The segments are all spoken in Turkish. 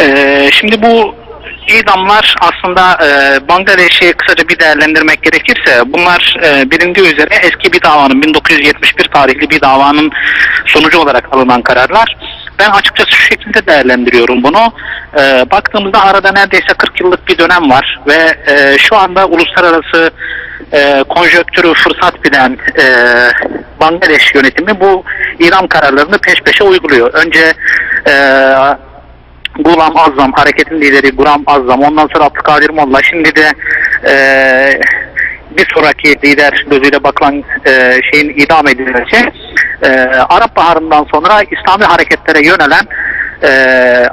Ee, şimdi bu idamlar aslında e, Bangladeş'i kısaca bir değerlendirmek gerekirse bunlar e, bilindiği üzere eski bir davanın 1971 tarihli bir davanın sonucu olarak alınan kararlar. Ben açıkçası şu şekilde değerlendiriyorum bunu. E, baktığımızda arada neredeyse 40 yıllık bir dönem var ve e, şu anda uluslararası e, konjöktürü fırsat bilen e, Bangladeş yönetimi bu idam kararlarını peş peşe uyguluyor. Önce e, Gulam Azzam, hareketin lideri Gulam Azzam, ondan sonra Abdülkadir Molla, şimdi de e, bir sonraki lider gözüyle bakılan e, şeyin idam edilmesi, e, Arap Baharı'ndan sonra İslami hareketlere yönelen e,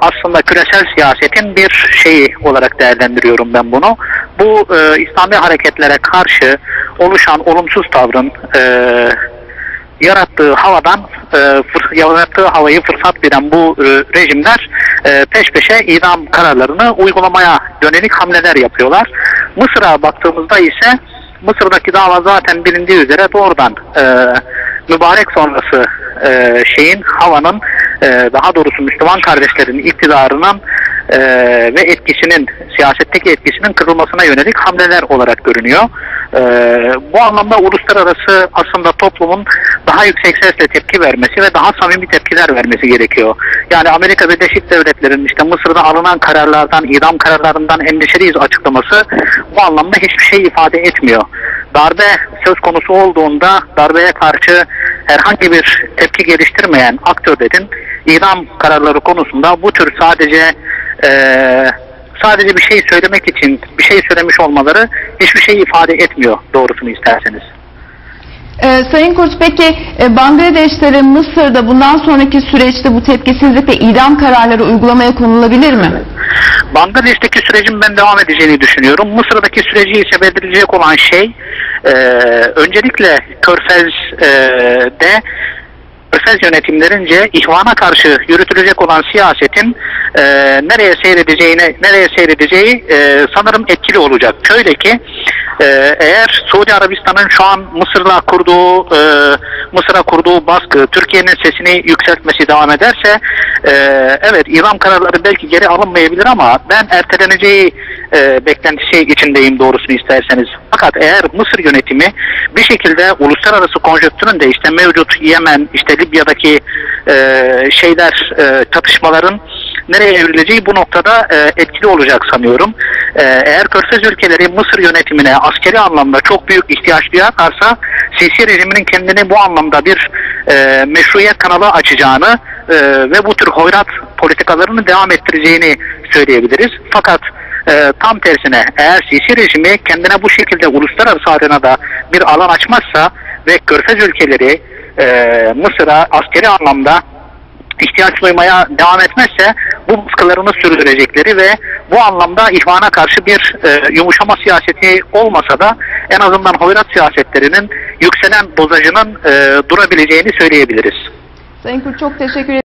aslında küresel siyasetin bir şeyi olarak değerlendiriyorum ben bunu. Bu e, İslami hareketlere karşı oluşan olumsuz tavrın e, yarattığı havadan e, yarattığı havayı fırsat bilen bu e, rejimler e, peş peşe idam kararlarını uygulamaya yönelik hamleler yapıyorlar. Mısır'a baktığımızda ise Mısır'daki dava zaten bilindiği üzere doğrudan e, mübarek sonrası e, şeyin havanın e, daha doğrusu Müslüman kardeşlerin iktidarının e, ve etkisinin siyasetteki etkisinin kırılmasına yönelik hamleler olarak görünüyor. E, bu anlamda uluslararası aslında toplumun daha yüksek sesle tepki vermesi ve daha samimi tepkiler vermesi gerekiyor. Yani Amerika Birleşik Devletleri'nin işte Mısır'da alınan kararlardan, idam kararlarından endişeliyiz açıklaması bu anlamda hiçbir şey ifade etmiyor. Darbe söz konusu olduğunda darbeye karşı herhangi bir tepki geliştirmeyen aktörlerin idam kararları konusunda bu tür sadece eee sadece bir şey söylemek için bir şey söylemiş olmaları hiçbir şey ifade etmiyor doğrusunu isterseniz. Ee, Sayın Kurt peki e, Bangladeşlerin Mısır'da bundan sonraki süreçte bu tepkisizlik ve idam kararları uygulamaya konulabilir mi? Bangladeş'teki sürecin ben devam edeceğini düşünüyorum. Mısır'daki süreci ise belirleyecek olan şey e, öncelikle Körfez'de Körfez yönetimlerince ihvana karşı yürütülecek olan siyasetin e, nereye seyredeceğine nereye seyredeceği e, sanırım etkili olacak. Şöyle ki e, eğer Suudi Arabistan'ın şu an Mısır'la kurduğu e, Mısır'a kurduğu baskı Türkiye'nin sesini yükseltmesi devam ederse e, evet İran kararları belki geri alınmayabilir ama ben erteleneceği e, beklentisi içindeyim doğrusunu isterseniz. Fakat eğer Mısır yönetimi bir şekilde uluslararası konjonktürün de işte mevcut Yemen, işte Libya'daki e, şeyler, e, çatışmaların nereye evrileceği bu noktada e, etkili olacak sanıyorum. E, eğer Körfez ülkeleri Mısır yönetimine askeri anlamda çok büyük ihtiyaç duyarlarsa Sisi rejiminin kendini bu anlamda bir e, meşruiyet kanalı açacağını e, ve bu tür hoyrat politikalarını devam ettireceğini söyleyebiliriz. Fakat e, tam tersine eğer Sisi rejimi kendine bu şekilde uluslararası arenada bir alan açmazsa ve Körfez ülkeleri e, Mısır'a askeri anlamda ihtiyaç duymaya devam etmezse bu baskılarını sürdürecekleri ve bu anlamda ihvana karşı bir e, yumuşama siyaseti olmasa da en azından hoyrat siyasetlerinin yükselen dozajının e, durabileceğini söyleyebiliriz. Sayın Kurt çok teşekkür ederim.